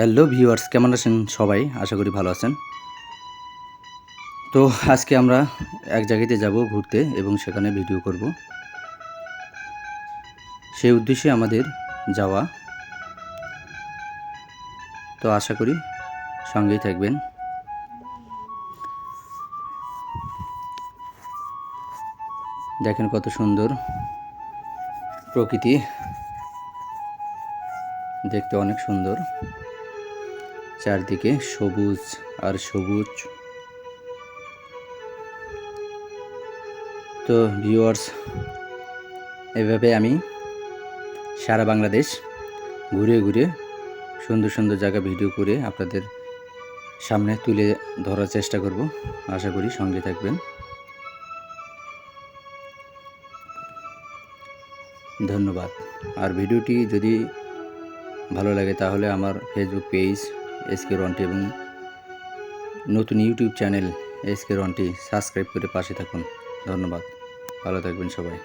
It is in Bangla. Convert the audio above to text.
হ্যালো ভিউয়ার্স, কেমন আছেন সবাই? আশা করি ভালো আছেন। তো আজকে আমরা এক জায়গাতে যাব ঘুরতে এবং সেখানে ভিডিও করব। সেই উদ্দেশ্যে আমাদের যাওয়া। তো আশা করি সঙ্গেই থাকবেন। দেখেন কত সুন্দর প্রকৃতি। দেখতে অনেক সুন্দর। চারদিকে সবুজ আর সবুজ। তো ভিউয়ার্স এভাবে আমি সারা বাংলাদেশ ঘুরে ঘুরে সুন্দর সুন্দর জায়গা ভিডিও করে আপনাদের সামনে তুলে ধরার চেষ্টা করব। আশা করি সঙ্গে থাকবেন। ধন্যবাদ। আর ভিডিওটি যদি ভালো লাগে তাহলে আমার Facebook page S K Ronty এবং নতুন YouTube channel S K Ronty subscribe করে পাশে থাকুন। ধন্যবাদ। ভালো থাকবেন সবাই।